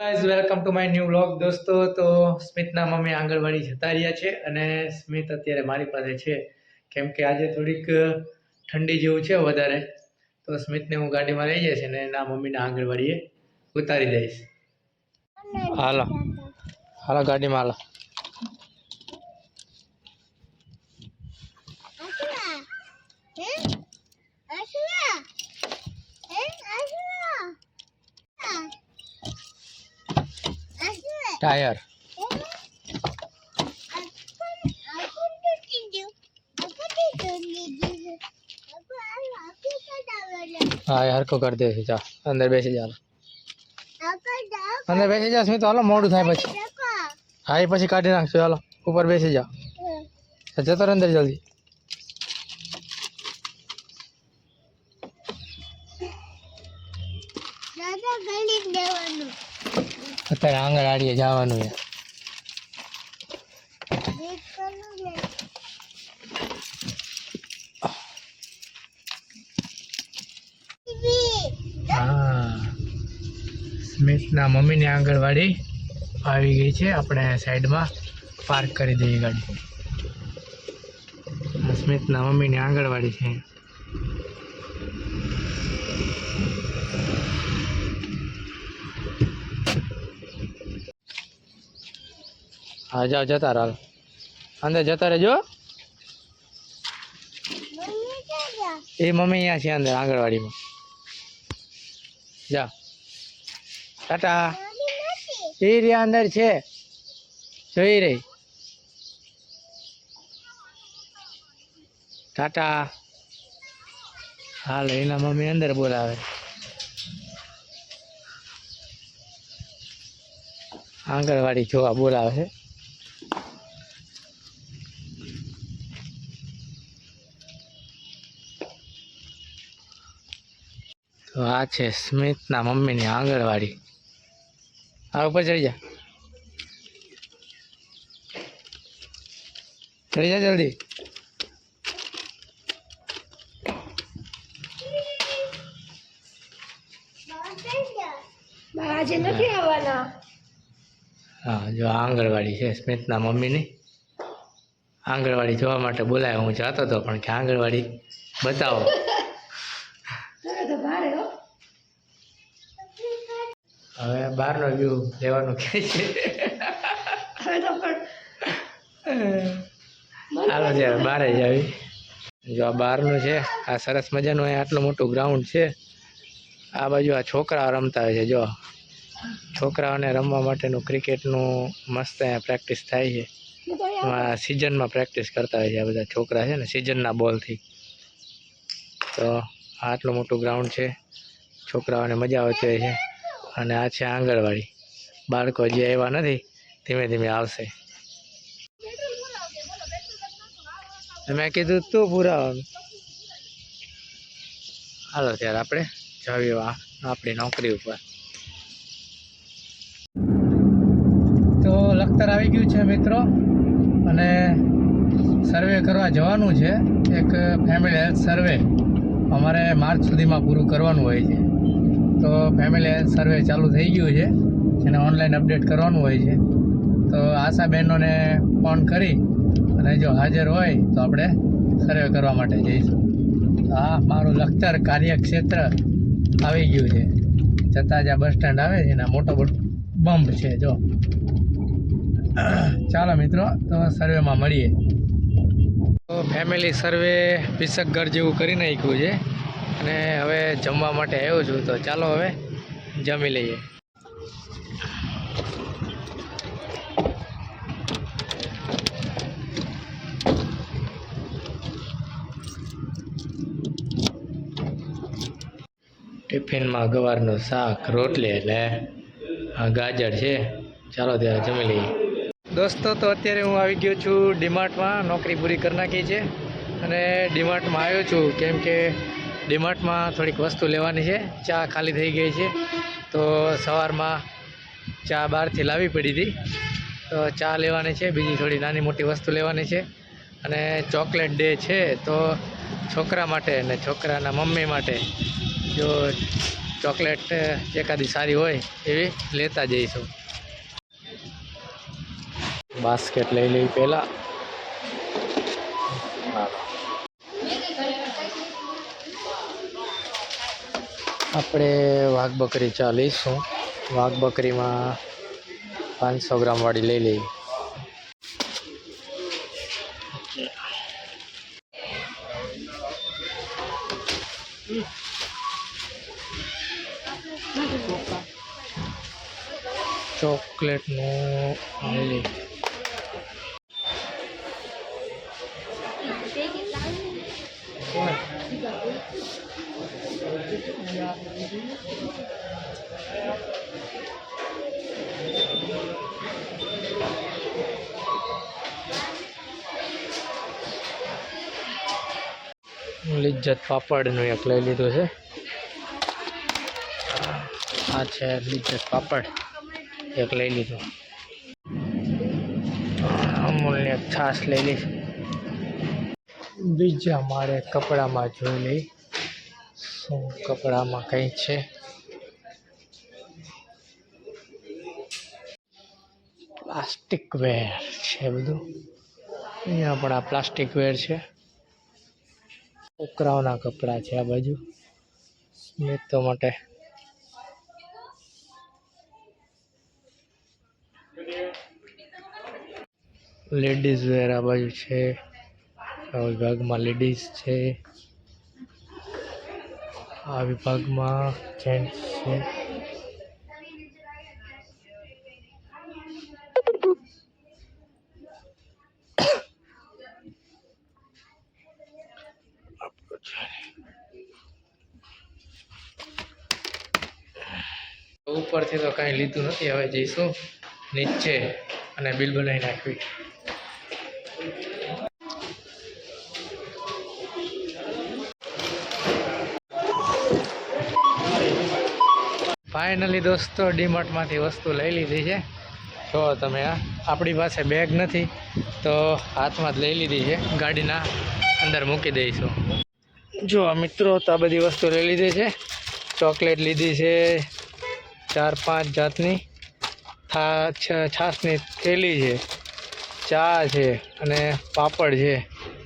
Guys welcome to my new vlog દોસ્તો. તો સ્મિતના mummy આંગણવાડી જતા રહ્યા છે અને સ્મિત અત્યારે મારી પાસે છે. કેમ કે આજે થોડીક ઠંડી જેવું છે વધારે. તો સ્મિતને હું ગાડીમાં લઈ જઈશ અને એના મમ્મીને આંગણવાડીએ ઉતારી દઈશ. હાલો. હાલો, ગાડીમાં હાલો. ટાયર. હા હરખો કરી છે ચાલ અંદર બેસી જા અંદર બેસી જા સ્મિત હાલો મોડું થાય પછી. હા એ પછી કાઢી નાખશું હાલો. ઉપર બેસી જા. જતો અંદર જલ્દી. અત્યારે આંગણવાડીએ જવાનું છે. સ્મિતના મમ્મીની આંગણવાડી આવી ગઈ છે. આપણે સાઈડમાં પાર્ક કરી દઈએ ગાડી. સ્મિતના મમ્મીની આંગણવાડી છે. હા, જાઓ, જતા રહો. અંદર જતા રહેજો. એ મમ્મી અહીંયા છે અંદર, આંગણવાડીમાં. જા ટાટા. એ રહ્યા અંદર છે. જોઈ રહી. ટાટા. હાલ, એના મમ્મી અંદર બોલાવે. આંગણવાડી જોવા બોલાવે છે. તો આ છે સ્મિતના મમ્મીની આંગણવાડી. આ ઉપર ચડી જા. ચડી જા જલ્દી. હા જો આંગણવાડી છે સ્મિતના મમ્મીની. આંગણવાડી જોવા માટે બોલાય હું જતો હતો પણ કે આંગણવાડી બતાવો તમે તો ભારે હો હવે બહારનો વ્યૂ લેવાનું કે છે. હાલો છે બહાર જ આવી જો આ બહારનું છે આ સરસ મજાનું અહીંયા આટલું મોટું ગ્રાઉન્ડ છે. આ બાજુ આ છોકરાઓ રમતા હોય છે જો. છોકરાઓને રમવા માટેનું ક્રિકેટનું મસ્ત અહીંયા પ્રેક્ટિસ થાય છે. સિઝનમાં પ્રેક્ટિસ કરતા હોય છે આ બધા છોકરા છે ને સિઝનના બોલથી તો આ આટલું મોટું ગ્રાઉન્ડ છે. છોકરાઓને મજા આવતી હોય છે. અને આ છે આંગણવાડી. બાળકો જે આવ્યા નથી, ધીમે ધીમે આવશે. મેં કીધું, તું પુરાવાનું હાલો, ત્યારે આપણે જાવીએ આ આપણી નોકરી ઉપર. તો લખતર આવી ગયું છે મિત્રો, અને સર્વે કરવા જવાનું છે. એક ફેમિલી હેલ્થ સર્વે અમારે માર્ચ સુધીમાં પૂરું કરવાનું હોય છે. તો ફેમિલી સર્વે ચાલુ થઈ ગયું છે. જેને ઓનલાઈન અપડેટ કરવાનું હોય છે. તો આશા બહેનોને ફોન કરી અને જો હાજર હોય તો આપણે સર્વે કરવા માટે જઈશું. હા મારું લખતર કાર્યક્ષેત્ર આવી ગયું છે. જતાં જ્યાં બસ સ્ટેન્ડ આવે છે એના મોટો બમ્પ છે, જો. ચાલો મિત્રો, તો સર્વેમાં મળીએ. તો ફેમિલી સર્વે પિસકગર જેવું કરી નાખ્યું છે. અને હવે જમવા માટે આવ્યો છું, તો ચાલો હવે જમી લઈએ. ટિફિનમાં ગવારનું શાક, રોટલી એટલે ગાજર છે. ચાલો ત્યારે જમી લઈએ. દોસ્તો, તો અત્યારે હું આવી ગયો છું ડીમાર્ટમાં. નોકરી પૂરી કરી નાખી છે. અને ડીમાર્ટમાં આવ્યો છું. કેમ કે ડીમાર્ટમાં થોડીક વસ્તુ લેવાની છે. ચા ખાલી થઈ ગઈ છે. તો સવારમાં ચા બહારથી લાવવી પડી હતી. તો ચા લેવાની છે. બીજી થોડી નાની મોટી વસ્તુ લેવાની છે. અને ચોકલેટ ડે છે, તો છોકરા માટે અને છોકરાના મમ્મી માટે જો ચોકલેટ એકાદી સારી હોય એવી લેતા જઈશું. બાસ્કેટ લઈ લઈ પહેલાં. આપણે વાઘ બકરી ચાલીશું. વાઘ બકરીમાં પાંચસો ગ્રામવાળી લઈ લઈએ. ચોકલેટનું લઈ લઈએ. લિજ્જત પાપડનું એક લઈ લીધું છે. આ છે લિજ્જત પાપડ. એક લઈ લીધું. અમૂલની એક છાશ લઈ લીધી બીજા મારે કપડામાં જોઈ લઈ. શું કપડામાં કંઈ છે? પ્લાસ્ટિક વેર છે બધું. અહીંયા પણ આ પ્લાસ્ટિક વેર છે. છોકરાઓના કપડાં છે આ બાજુ. સ્મિતો માટે. લેડીઝ વેર આ બાજુ છે. આ વિભાગમાં લેડીઝ છે. આ વિભાગમાં જેન્ટ્સ છે. ઉપરથી તો કાંઈ લીધું નથી, હવે જઈશું નીચે અને બિલ બનાવી નાખવી. ફાઇનલી દોસ્તો ડીમાર્ટમાંથી વસ્તુ લઈ લીધી છે. જો તમે આપણી પાસે બેગ નથી, તો હાથમાં જ લઈ લીધી છે. ગાડીના અંદર મૂકી દઈશું. જો મિત્રો, તો આ બધી વસ્તુ લઈ લીધી છે. ચોકલેટ લીધી છે, ચાર પાંચ જાતની, થા છાશની થેલી છે, ચા છે અને પાપડ છે.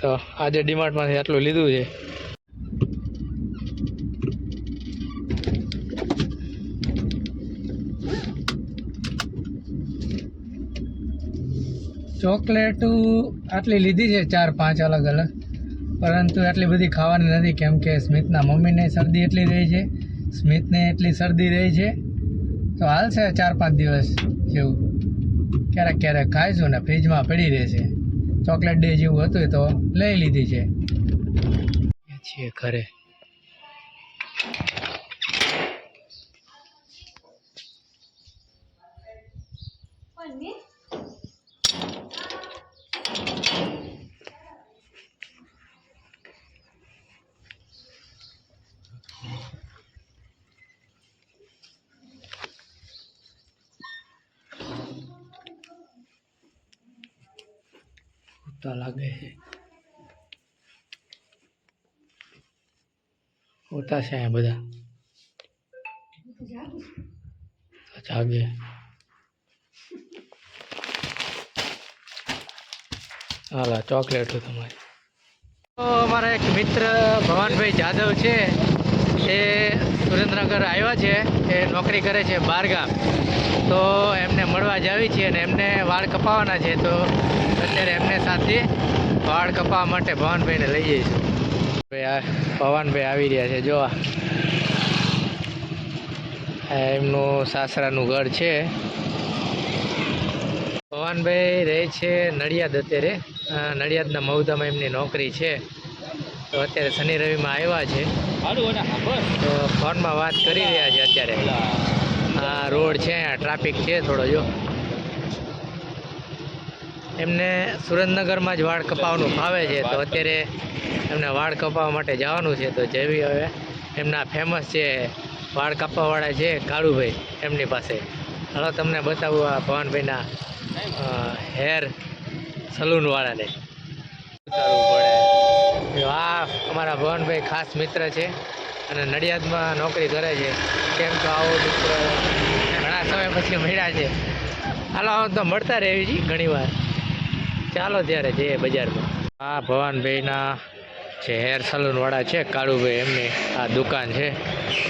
તો આજે ડીમાર્ટમાંથી આટલું લીધું છે. ચોકલેટો આટલી લીધી છે ચાર, પાંચ અલગ અલગ. પરંતુ આટલી બધી ખાવાની નથી, કેમ કે સ્મિતના મમ્મીને શરદી એટલી રહી છે. સ્મિતને એટલી શરદી રહી છે. તો હાલશે ચાર, પાંચ દિવસ જેવું. ક્યારેક ક્યારેક ખાઈશું ને ફ્રીજમાં પડી રહેશે ચોકલેટ ડે જેવું હતું તો લઈ લીધી છે. ખરે છીએ ઘરે. તો લાગે છે હોતા છે અહીંયા બધા જાગે હાલા ચોકલેટ તમારી અમારા એક મિત્ર ભવાનભાઈ જાદવ છે એ સુરેન્દ્રનગર આવ્યા છે, એ નોકરી કરે છે બારગામ. તો એમને મળવા જાવી છે અને એમને વાળ કપાવવાના છે, તો અત્યારે એમને સાથે વાળ કપાવવા માટે ભવાનભાઈને લઈ જઈશું. પવનભાઈ આવી રહ્યા છે જોવા. એમનું સાસરાનું ઘર છે. પવનભાઈ રહે છે નડિયાદ અત્યારે. નડિયાદના મહુદામાં એમની નોકરી છે. તો અત્યારે શનિ રવિમાં આવ્યા છે. તો ફોનમાં વાત કરી રહ્યા છે અત્યારે. આ રોડ છે ટ્રાફિક છે થોડો જો. એમને સુરેન્દ્રનગરમાં જ વાળ કપાવવાનું ફાવે છે, તો અત્યારે એમને વાળ કપાવવા માટે જવાનું છે, તો જેવી હવે એમના ફેમસ છે વાળ કાપવાવાળા છે, કાળુભાઈ, એમની પાસે. હાલો, તમને બતાવું આ ભવાનભાઈના હેર સલૂનવાળાને ઉતારવું પડે. આ અમારા ભવનભાઈ ખાસ મિત્ર છે અને નડિયાદમાં નોકરી કરે છે. કેમ તો આવો મિત્ર ઘણા સમય પછી મળ્યા છે. હાલો તો મળતા રહેવી છીએ ઘણી વાર ચાલો ત્યારે જઈએ બજારમાં. આ ભવાનભાઈના જે હેર સલૂનવાળા છે, કાળુભાઈ એમની આ દુકાન છે.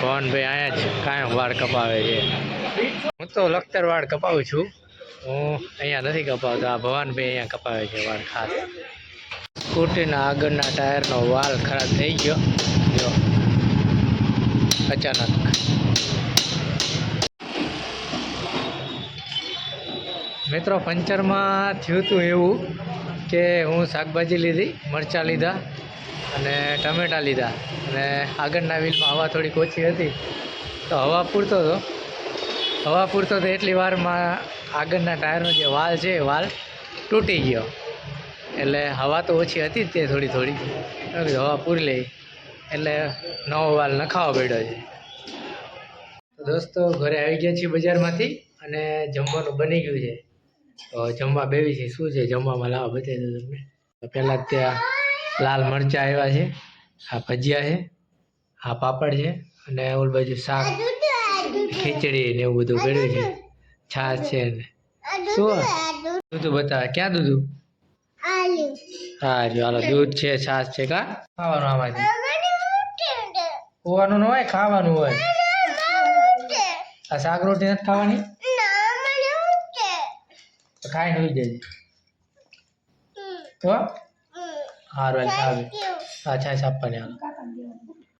ભવાનભાઈ અહીંયા જ કાયમ વાળ કપાવે છે. હું તો લખતર વાળ કપાવું છું. હું અહીંયા નથી કપાવતો, આ ભવાનભાઈ અહીંયા કપાવે છે વાળ ખાસ. સ્કૂટીના આગળના ટાયરનો વાલ ખરાબ થઈ ગયો. જો, અચાનક. મિત્રો, પંચરમાં થયું હતું એવું કે હું શાકભાજી લીધી, મરચાં લીધા અને ટમેટાં લીધા. અને આગળના વ્હીલમાં હવા થોડીક ઓછી હતી, તો હવા પૂરતો હતો. હવા પૂરતો તો એટલી વારમાં આગળના ટાયરનો જે વાલ છે વાલ તૂટી ગયો. એટલે હવા તો ઓછી હતી તે થોડી થોડી. હવા પૂરી લઈ. એટલે નવો વાલ નખાવો પડ્યો છે. દોસ્તો, ઘરે આવી ગયા છીએ બજારમાંથી અને જમવાનું બની ગયું છે. તો જમવા બેવી છે. શું છે જમવામાં? લાવો બતાવી દઉં તમને. પહેલાં ત્યાં લાલ મરચાં આવ્યા છે આ ભજીયા છે આ પાપડ છે અને ઓલ બાજુ શાક ખીચડી ને એવું બધું કર્યું છે. છાશ છે ને. શું? દૂધ બતાવે. ક્યાં દૂધ? હા જો હાલો દૂધ છે છાશ છે કા? ખાવાનું આમાંથી. હોવાનું ન હોય ખાવાનું હોય. આ શાક રોટી નથી ખાવાની? તો નહીં જજે. તો? હારું હાલ અચ્છા આપવાની હાલો.